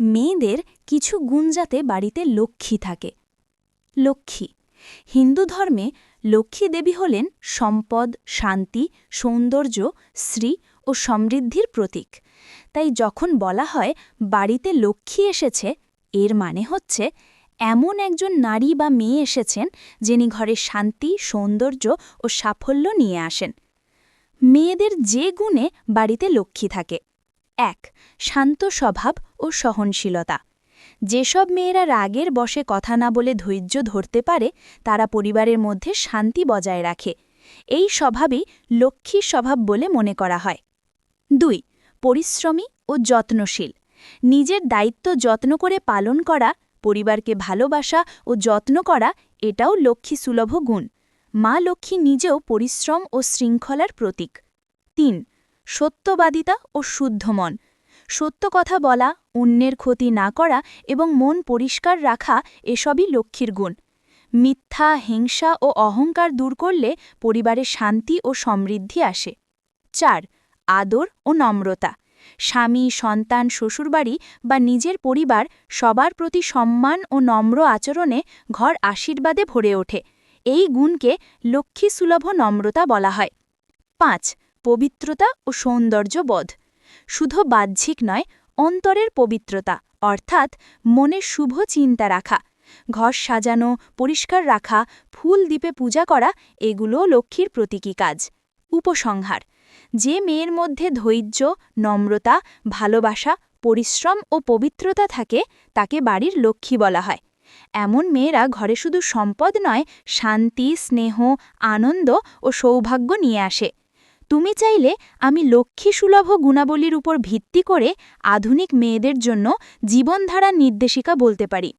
মেয়েদের কিছু গুণ যাতে বাড়িতে লক্ষ্মী থাকে। লক্ষ্মী। হিন্দু ধর্মে লক্ষ্মী দেবী হলেন সম্পদ, শান্তি, সৌন্দর্য, শ্রী ও সমৃদ্ধির প্রতীক। তাই যখন বলা হয় বাড়িতে লক্ষ্মী এসেছে, এর মানে হচ্ছে এমন একজন নারী বা মেয়ে এসেছেন যিনি ঘরে শান্তি, সৌন্দর্য ও সাফল্য নিয়ে আসেন। মেয়েদের যে গুণে বাড়িতে লক্ষ্মী থাকে। এক, শান্ত স্বভাব ও সহনশীলতা। যেসব মেয়েরা রাগের বসে কথা না বলে ধৈর্য ধরতে পারে, তারা পরিবারের মধ্যে শান্তি বজায় রাখে। এই স্বভাবই লক্ষ্মীর স্বভাব বলে মনে করা হয়। দুই, পরিশ্রমী ও যত্নশীল। নিজের দায়িত্ব যত্ন করে পালন করা, পরিবারকে ভালোবাসা ও যত্ন করা, এটাও লক্ষ্মী সুলভ গুণ। মা লক্ষ্মী নিজেও পরিশ্রম ও শৃঙ্খলার প্রতীক। তিন সত্যবাদিতা ও শুদ্ধ মন। সত্য কথা বলা, অন্যের ক্ষতি না করা এবং মন পরিষ্কার রাখা এসবই লক্ষ্মীর গুণ। মিথ্যা, হিংসা ও অহংকার দূর করলে পরিবারে শান্তি ও সমৃদ্ধি আসে। চার, আদর ও নম্রতা। স্বামী, সন্তান, শ্বশুরবাড়ি বা নিজের পরিবার সবার প্রতি সম্মান ও নম্র আচরণে ঘর আশীর্বাদে ভরে ওঠে। এই গুণকে লক্ষ্মী সুলভ নম্রতা বলা হয়। পাঁচ পবিত্রতা ও সৌন্দর্যবোধ। শুধু বাহ্যিক নয়, অন্তরের পবিত্রতা, অর্থাৎ মনে শুভ চিন্তা রাখা, ঘর সাজানো, পরিষ্কার রাখা, ফুল দ্বীপে পূজা করা এগুলো লক্ষ্মীর প্রতীকী কাজ। উপসংহার, যে মেয়ের মধ্যে ধৈর্য, নম্রতা, ভালোবাসা, পরিশ্রম ও পবিত্রতা থাকে, তাকে বাড়ির লক্ষ্মী বলা হয়। এমন মেয়েরা ঘরে শুধু সম্পদ নয়, শান্তি, স্নেহ, আনন্দ ও সৌভাগ্য নিয়ে আসে। তুমি চাইলে আমি লক্ষ্মী সুলভ গুণাবলীর উপর ভিত্তি করে আধুনিক মেয়েদের জন্য জীবনধারার নির্দেশিকা বলতে পারি।